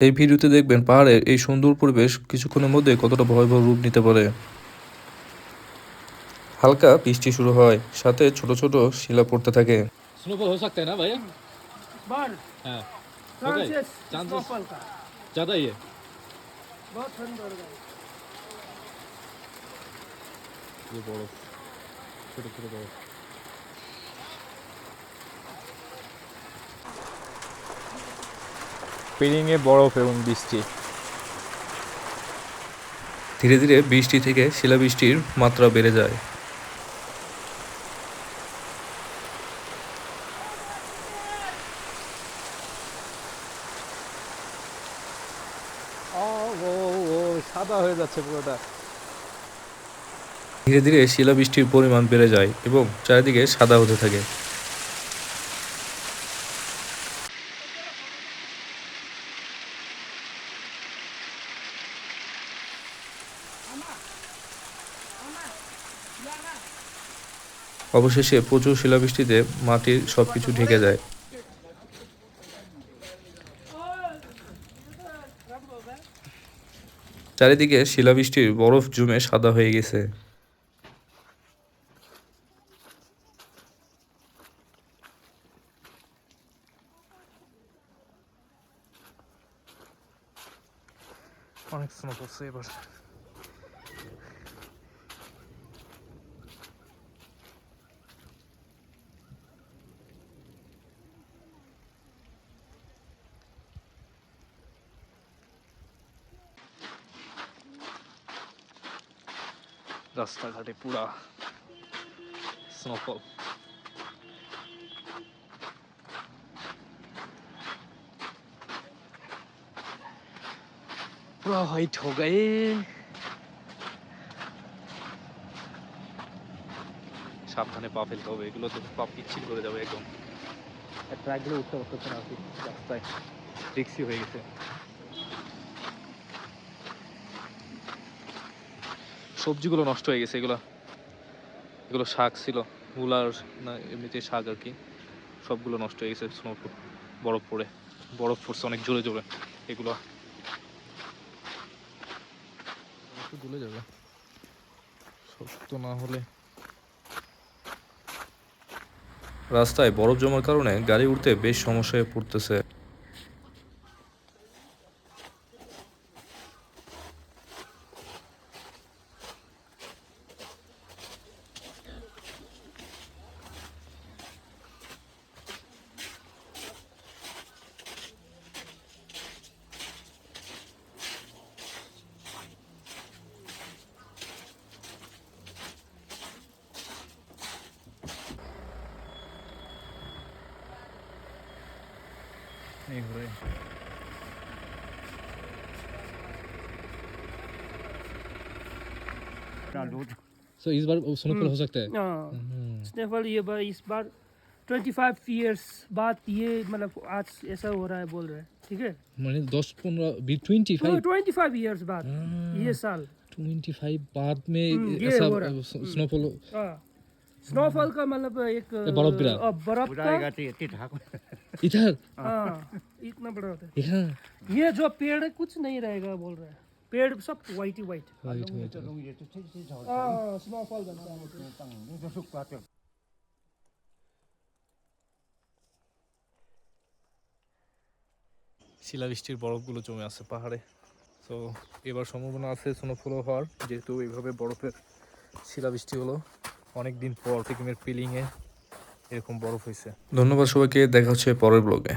এই ভিডিওতে দেখবেন পাহাড়ের এই সুন্দর পরিবেশ কিছুক্ষণের মধ্যে কতটা ভয়াবহ রূপ নিতে পারে। হালকা বৃষ্টি শুরু হয় সাথে ছোট ছোট শিলা পড়তে থাকে। ছোট ছোট পেরিংয়ে বরফ এবং বৃষ্টি। ধীরে ধীরে বৃষ্টি থেকে শিলাবৃষ্টির মাত্রা বেড়ে যায়। ও ও ও সাদা হয়ে যাচ্ছে পুরোটা। ধীরে ধীরে শিলাবৃষ্টির পরিমাণ বেড়ে যায় এবং চারিদিকে সাদা হতে থাকে। অবশেষে প্রচুর শিলাবৃষ্টিতে মাটির সবকিছু ঢেকে যায়। চারিদিকে শিলাবৃষ্টির বরফ জমে সাদা হয়ে গেছে। অনেক স্নো এবার। রাস্তাঘাটে পুরা স্নোফল পুরো হোয়াইট হো গয়ে সাবধানে পা ফেলতে হবে এগুলো তো পা পিচ্ছিল করে যাবে একদম। ট্র্যাকগুলো উঠতে না রাস্তায়। রিক্সি হয়ে গেছে। সবজিগুলো নষ্ট হয়ে গেছে, এগুলো। এগুলো শাক ছিল, মূলার না এমনিতে শাক আর কি। সবগুলো নষ্ট হয়ে গেছে বরফ পড়ে বরফ পড়ছে অনেক জোরে জোরে এগুলো। যাবে। শক্ত না হলে। রাস্তায় বরফ জমার কারণে গাড়ি উঠতে বেশ সমস্যায় পড়তেছে। नहीं हो रहे। सो इस बार स्नोफॉल हो हम्म। सकता है। हाँ। हम्म। स्नोफॉल ये बार इस बार 25 इयर्स बाद ये मतलब आज ऐसा हो रहा है बोल रहे हैं ठीक है? मैंने 10 15 25 25 इयर्स बाद हाँ। ये साल। 25 बाद में हम्म, ऐसा स्नोफॉल स्नोफॉल हाँ। का मतलब एक बर्फ़ गिरा। बर्फ़ का इधर? हाँ। हाँ इतना बड़ा होता यहाँ है ये जो पेड़ है कुछ नहीं रहेगा बोल रहे हैं पेड़ सब वाइट ही वाइट वाइट वाइट हाँ स्नोफॉल बनता है শিলাবৃষ্টির বরফগুলো জমে আছে পাহাড়ে তো এবার সম্ভাবনা আছে স্নোফলও হওয়ার যেহেতু এইভাবে বরফের শিলাবৃষ্টি হলো অনেক দিন পর সিকিমের পিলিংয়ে এরকম বরফ হয়েছে ধন্যবাদ সবাইকে দেখা হচ্ছে পরের ব্লগে